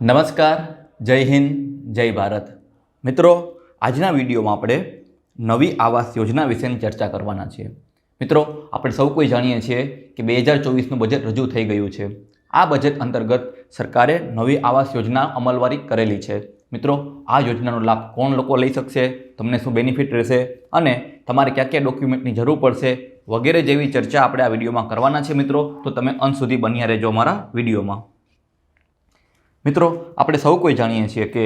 નમસ્કાર, જય હિન્દ, જય ભારત. મિત્રો, આજના વિડીયોમાં આપણે નવી આવાસ યોજના વિશેની ચર્ચા કરવાના છીએ. મિત્રો, આપણે સૌ કોઈ જાણીએ છીએ કે બે હજાર ચોવીસનું બજેટ રજૂ થઈ ગયું છે. આ બજેટ અંતર્ગત સરકારે નવી આવાસ યોજના અમલવારી કરેલી છે. મિત્રો, આ યોજનાનો લાભ કોણ લોકો લઈ શકશે? તમને શું બેનિફિટ રહેશે? અને તમારે કયા કયા ડોક્યુમેન્ટની જરૂર પડશે? વગેરે જેવી ચર્ચા આપણે આ વિડીયોમાં કરવાના છે મિત્રો, તો તમે અંત સુધી બન્યા રહેજો અમારા વિડીયોમાં. મિત્રો, આપણે સૌ કોઈ જાણીએ છીએ કે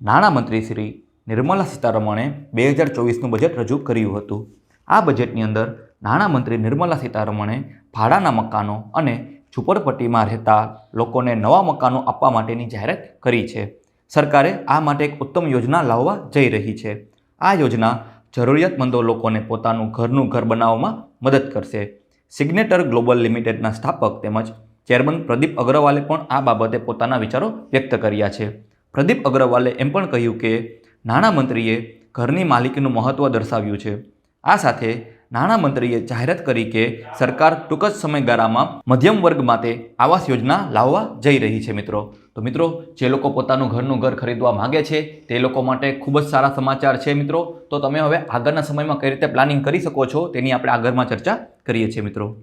નાણામંત્રી શ્રી નિર્મલા સીતારમણે બે હજાર ચોવીસનું બજેટ રજૂ કર્યું હતું. આ બજેટની અંદર નાણામંત્રી નિર્મલા સીતારમણે ભાડાના મકાનો અને ઝૂંપડપટ્ટીમાં રહેતા લોકોને નવા મકાનો આપવા માટેની જાહેરાત કરી છે. સરકારે આ માટે એક ઉત્તમ યોજના લાવવા જઈ રહી છે. આ યોજના જરૂરિયાતમંદો લોકોને પોતાનું ઘરનું ઘર બનાવવામાં મદદ કરશે. સિગ્નેટર ગ્લોબલ લિમિટેડના સ્થાપક તેમજ ચેરમેન પ્રદીપ અગ્રવાલે પણ આ બાબતે પોતાના વિચારો વ્યક્ત કર્યા છે. પ્રદીપ અગ્રવાલે એમ પણ કહ્યું કે, નાણામંત્રીએ ઘરની માલિકીનું મહત્ત્વ દર્શાવ્યું છે. આ સાથે નાણામંત્રીએ જાહેરાત કરી કે, સરકાર ટૂંક જ સમયગાળામાં મધ્યમ વર્ગ માટે આવાસ યોજના લાવવા જઈ રહી છે મિત્રો. તો મિત્રો, જે લોકો પોતાનું ઘરનું ઘર ખરીદવા માગે છે, તે લોકો માટે ખૂબ જ સારા સમાચાર છે મિત્રો. તો તમે હવે આગળના સમયમાં કઈ રીતે પ્લાનિંગ કરી શકો છો, તેની આપણે આગળમાં ચર્ચા કરીએ છીએ મિત્રો.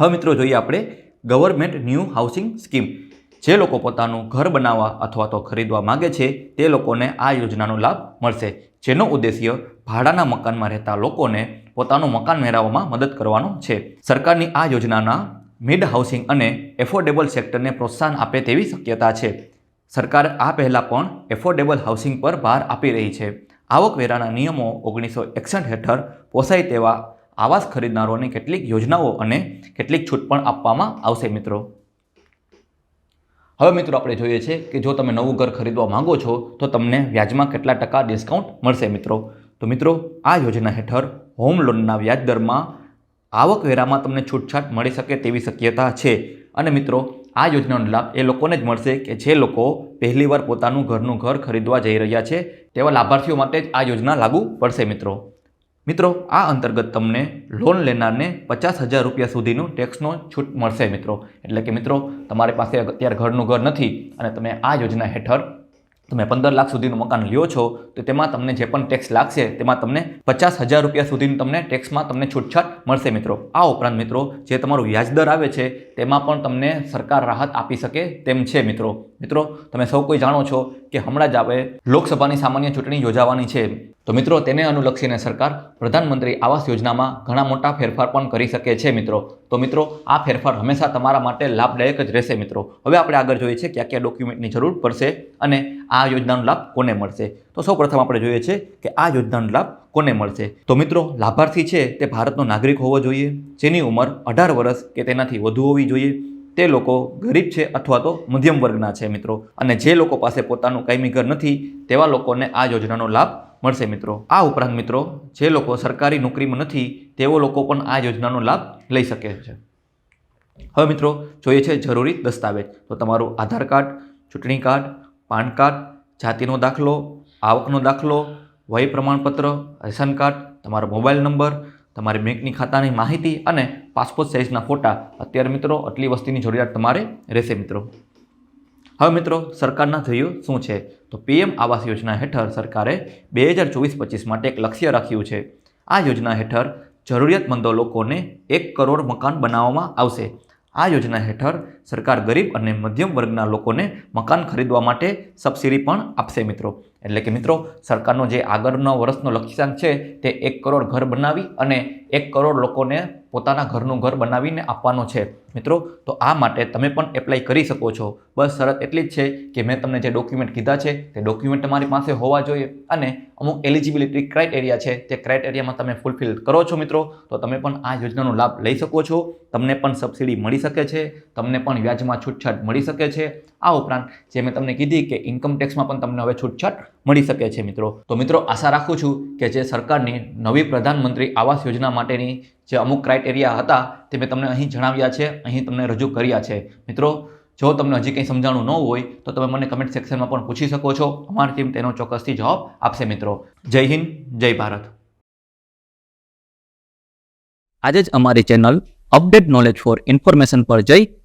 હવે મિત્રો, જોઈએ આપણે ગવર્મેન્ટ ન્યૂ હાઉસિંગ સ્કીમ. જે લોકો પોતાનું ઘર બનાવવા અથવા તો ખરીદવા માગે છે, તે લોકોને આ યોજનાનો લાભ મળશે, જેનો ઉદ્દેશ્ય ભાડાના મકાનમાં રહેતા લોકોને પોતાનું મકાન મેળવવામાં મદદ કરવાનો છે. સરકારની આ યોજનાના મિડ હાઉસિંગ અને એફોર્ડેબલ સેક્ટરને પ્રોત્સાહન આપે તેવી શક્યતા છે. સરકાર આ પહેલાં પણ એફોર્ડેબલ હાઉસિંગ પર ભાર આપી રહી છે. આવકવેરાના નિયમો ઓગણીસો એકસઠ હેઠળ પોસાય તેવા આવાસ ખરીદનારોને કેટલીક યોજનાઓ અને કેટલીક છૂટ પણ આપવામાં આવશે મિત્રો. હવે મિત્રો આપણે જોઈએ છે કે જો તમે નવું ઘર ખરીદવા માંગો છો, તો તમને વ્યાજમાં કેટલા ટકા ડિસ્કાઉન્ટ મળશે મિત્રો? તો મિત્રો, આ યોજના હેઠળ હોમ લોનના વ્યાજ દરમાં આવકવેરામાં તમને છૂટછાટ મળી શકે તેવી શક્યતા છે. અને મિત્રો, આ યોજનાનો લાભ એ લોકોને જ મળશે કે જે લોકો પહેલીવાર પોતાનું ઘરનું ઘર ખરીદવા જઈ રહ્યા છે, તેવા લાભાર્થીઓ માટે જ આ યોજના લાગુ પડશે મિત્રો. મિત્રો, આ અંતર્ગત તમને લોન લેનારને પચાસ હજાર રૂપિયા સુધીનું ટેક્સનો છૂટ મળશે મિત્રો. એટલે કે મિત્રો, તમારી પાસે અત્યારે ઘરનું ઘર નથી અને તમે આ યોજના હેઠળ તમે પંદર લાખ સુધીનું મકાન લ્યો છો, તો તેમાં તમને જે પણ ટેક્સ લાગશે, તેમાં તમને પચાસ હજાર રૂપિયા સુધીનું તમને ટેક્સમાં તમને છૂટછાટ મળશે મિત્રો. આ ઉપરાંત મિત્રો, જે તમારું વ્યાજદર આવે છે, તેમાં પણ તમને સરકાર રાહત આપી શકે તેમ છે મિત્રો. મિત્રો, તમે સૌ કોઈ જાણો છો કે હમણાં જ આવે લોકસભાની સામાન્ય ચૂંટણી યોજાવાની છે. તો મિત્રો, તેને અનુલક્ષીને સરકાર પ્રધાનમંત્રી આવાસ યોજનામાં ઘણા મોટા ફેરફાર પણ કરી શકે છે મિત્રો. તો મિત્રો, આ ફેરફાર હંમેશા તમારા માટે લાભદાયક જ રહેશે મિત્રો. હવે આપણે આગળ જોઈએ છે કયા કયા ડોક્યુમેન્ટની જરૂર પડશે અને આ યોજનાનો લાભ કોને મળશે. તો સૌપ્રથમ આપણે જોઈએ છે કે આ યોજનાનો લાભ કોને મળશે. તો મિત્રો, લાભાર્થી છે તે ભારતનો નાગરિક હોવો જોઈએ. જેની ઉંમર અઢાર વર્ષ કે તેનાથી વધુ હોવી જોઈએ. તે લોકો ગરીબ છે અથવા તો મધ્યમ વર્ગના છે મિત્રો. અને જે લોકો પાસે પોતાનું કાયમી ઘર નથી, તેવા લોકોને આ યોજનાનો લાભ મળશે મિત્રો. આ ઉપરાંત મિત્રો, જે લોકો સરકારી નોકરીમાં નથી તેવો લોકો પણ આ યોજનાનો લાભ લઈ શકે છે. હવે મિત્રો, જોઈએ છે જરૂરી દસ્તાવેજ. તો તમારું આધાર કાર્ડ, ચૂંટણી કાર્ડ, પાન કાર્ડ, જાતિનો દાખલો, આવકનો દાખલો, વય પ્રમાણપત્ર, રેશન કાર્ડ, તમારો મોબાઈલ નંબર તમારી બેંકની ખાતાની માહિતી અને પાસપોર્ટ સાઇઝના ફોટા. અત્યારે મિત્રો, આટલી વસ્તીની જરૂરિયાત તમારે રહેશે મિત્રો. હવે મિત્રો, સરકારના ધ્યેયો શું છે? તો પીએમ આવાસ યોજના હેઠળ સરકારે બે હજાર ચોવીસ પચીસ માટે એક લક્ષ્ય રાખ્યું છે. આ યોજના હેઠળ જરૂરિયાતમંદો લોકોને એક કરોડ મકાન બનાવવામાં આવશે. આ યોજના હેઠળ સરકાર ગરીબ અને મધ્યમ વર્ગના લોકોને મકાન ખરીદવા માટે સબસિડી પણ આપશે મિત્રો. એટલે કે મિત્રો, સરકારનો જે આગળનો વર્ષનો લક્ષ્યાંક છે તે એક કરોડ ઘર બનાવી અને એક કરોડ લોકોને પોતાના ઘરનું ઘર બનાવીને આપવાનો છે. મિત્રો, તો આ માટે તમે પણ એપ્લાય કરી શકો છો. બસ શરત એટલી જ છે કે મેં તમને જે ડોક્યુમેન્ટ કીધા છે તે ડોક્યુમેન્ટ તમારી પાસે હોવા જોઈએ અને અમુક એલિજિબિલિટી ક્રાઇટેરિયા છે તે ક્રાઇટેરિયામાં તમે ફૂલફિલ કરો છો મિત્રો, તો તમે પણ આ યોજનાનો લાભ લઈ શકો છો. તમને પણ સબસિડી મળી શકે છે. તમને પણ વ્યાજમાં છૂટછાટ મળી શકે છે. આ ઉપરાંત જે મેં તમને કીધી કે ઇન્કમ ટેક્સમાં પણ તમને હવે છૂટછાટ મળી શકે છે મિત્રો. તો મિત્રો, આશા રાખું છું કે જે સરકારની નવી પ્રધાનમંત્રી આવાસ યોજના માટેની જે અમુક ક્રાઇટેરિયા હતા તે મેં તમને અહીં જણાવ્યા છે, અહીં તમને રજૂ કર્યા છે. મિત્રો, જો તમને હજી કંઈ સમજાણું ન હોય, તો તમે મને કમેન્ટ સેક્શનમાં પણ પૂછી શકો છો. અમારી ટીમ તેનો ચોક્કસથી જવાબ આપશે મિત્રો. જય હિન્દ, જય ભારત. આજે જ અમારી channel update knowledge for information પર જઈ